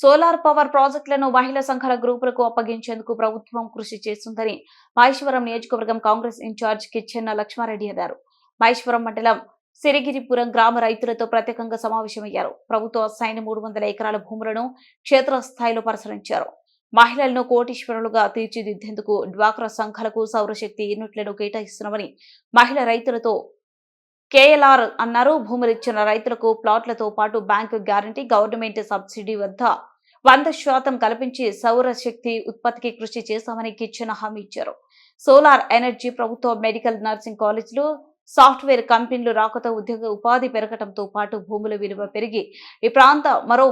Solar power ప్రాజెక్టులను మహిళా సంఘాల గ్రూపులకు అప్పగించేందుకు ప్రభుత్వం కృషి చేస్తుందని మహేశ్వరం నియోజకవర్గం కాంగ్రెస్ ఇన్ఛార్జ్ కిచ్చెన్న లక్ష్మారెడ్డి అన్నారు. మహేశ్వరం మండలం సిరిగిరిపురం గ్రామ రైతులతో ప్రత్యేకంగా సమావేశమయ్యారు. ప్రభుత్వ సైన్ మూడు వందల ఎకరాల భూములను క్షేత్రస్థాయిలో పరిశీలించారు. మహిళలను కోటీశ్వరులుగా తీర్చిదిద్దేందుకు డ్వాక్రా సంఘాలకు సౌరశక్తి యూనిట్లను కేటాయిస్తున్నామని మహిళా రైతులతో కేఎల్ఆర్ అన్నారు భూములు ఇచ్చిన రైతులకు ప్లాట్లతో పాటు బ్యాంకు గ్యారంటీ గవర్నమెంట్ సబ్సిడీ వద్ద వంద శాతం కల్పించి సౌర శక్తి ఉత్పత్తికి కృషి చేశామని కిచ్చిన హామీ ఇచ్చారు. సోలార్ ఎనర్జీ ప్రభుత్వ మెడికల్ నర్సింగ్ కాలేజీలు సాఫ్ట్వేర్ కంపెనీలు రాకతో ఉద్యోగ ఉపాధి పెరగటంతో పాటు భూముల విలువ పెరిగి ఈ ప్రాంత మరో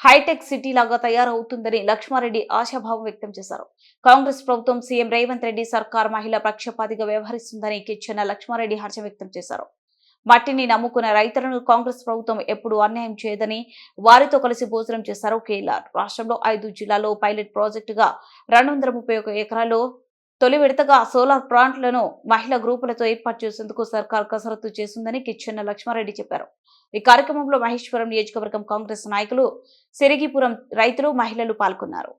హైటెక్ సిటీ లాగా తయారవుతుందని లక్ష్మారెడ్డి ఆశాభావం వ్యక్తం చేశారు. కాంగ్రెస్ ప్రభుత్వం సీఎం రేవంత్ రెడ్డి సర్కార్ మహిళా పక్షపాతిగా వ్యవహరిస్తుందని కిచ్చిన లక్ష్మారెడ్డి హర్షం వ్యక్తం చేశారు. మట్టిని నమ్ముకున్న రైతులను కాంగ్రెస్ ప్రభుత్వం ఎప్పుడు అన్యాయం చేయదని వారితో కలిసి భోజనం చేశారు కేఎల్ఆర్. రాష్ట్రంలో ఐదు జిల్లాలో పైలట్ ప్రాజెక్టుగా రెండు వందల ముప్పై ఒక ఎకరాల్లో తొలి విడతగా సోలార్ ప్లాంట్లను మహిళా గ్రూపులతో ఏర్పాటు చేసేందుకు సర్కార్ కసరత్తు చేసిందని కిచ్చెన్న లక్ష్మారెడ్డి చెప్పారు. ఈ కార్యక్రమంలో మహేశ్వరం నియోజకవర్గం కాంగ్రెస్ నాయకులు సిరిగిపురం రైతులు మహిళలు పాల్గొన్నారు.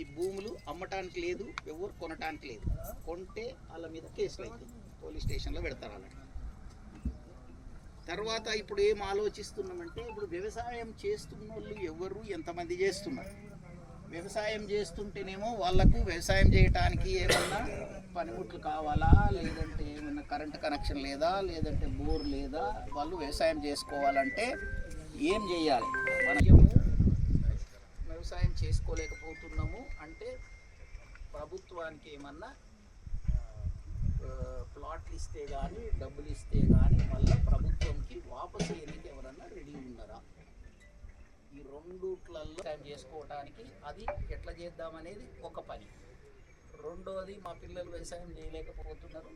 ఈ భూములు అమ్మటానికి లేదు ఎవరు కొనటానికి లేదు. కొంటే వాళ్ళ మీద కేసులు అవుతుంది పోలీస్ స్టేషన్లో పెడతారు వాళ్ళని. తర్వాత ఇప్పుడు ఏం ఆలోచిస్తున్నామంటే ఇప్పుడు వ్యవసాయం చేస్తున్న వాళ్ళు ఎవరు ఎంతమంది చేస్తున్నారు? వ్యవసాయం చేస్తుంటేనేమో వాళ్ళకు వ్యవసాయం చేయటానికి ఏమన్నా పనిముట్లు కావాలా? లేదంటే ఏమన్నా కరెంట్ కనెక్షన్ లేదా? లేదంటే బోర్ లేదా? వాళ్ళు వ్యవసాయం చేసుకోవాలంటే ఏం చేయాలి? మనకేమో వ్యవసాయం చేసుకోలేకపోతున్నాము. అంటే ప్రభుత్వానికి ఏమన్నా ప్లాట్లు ఇస్తే కానీ డబ్బులు ఇస్తే కానీ మళ్ళీ ప్రభుత్వంకి వాపసు ఎన్నిక ఎవరన్నా రెడీ ఉన్నారా? ఈ రెండుట్లలో వ్యవసాయం చేసుకోవడానికి అది ఎట్లా చేద్దామనేది ఒక పని. రెండోది మా పిల్లలు వ్యవసాయం చేయలేకపోతున్నారు.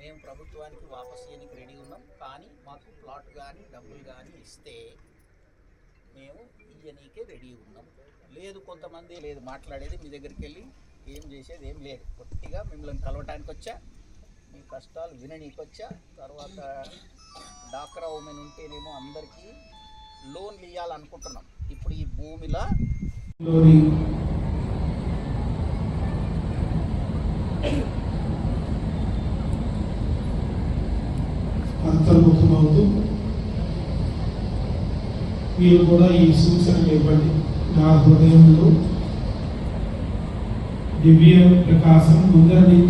మేము ప్రభుత్వానికి వాపసు చేయడానికి రెడీ ఉన్నాం. కానీ మాకు ప్లాట్ కానీ డబ్బులు కానీ ఇస్తే మేము ఇయ్యనీకే రెడీ ఉన్నాం. లేదు కొంతమంది లేదు మాట్లాడేది మీ దగ్గరికి వెళ్ళి ఏం చేసేది ఏం లేదు. పొట్టిగా మిమ్మల్ని కలవటానికి వచ్చా మీ కష్టాలు విననీకి వచ్చా తర్వాత డాక్రా ఉమెన్ ఉంటేనేమో అందరికీ లోన్లు ఇవ్వాలనుకుంటున్నాం ఇప్పుడు ఈ భూమిలో అంతర్ముఖమవుతూ మీరు కూడా ఈ సూచనలు ఇవ్వండి. నా హృదయంలో దివ్య ప్రకాశం ముందర నుంచి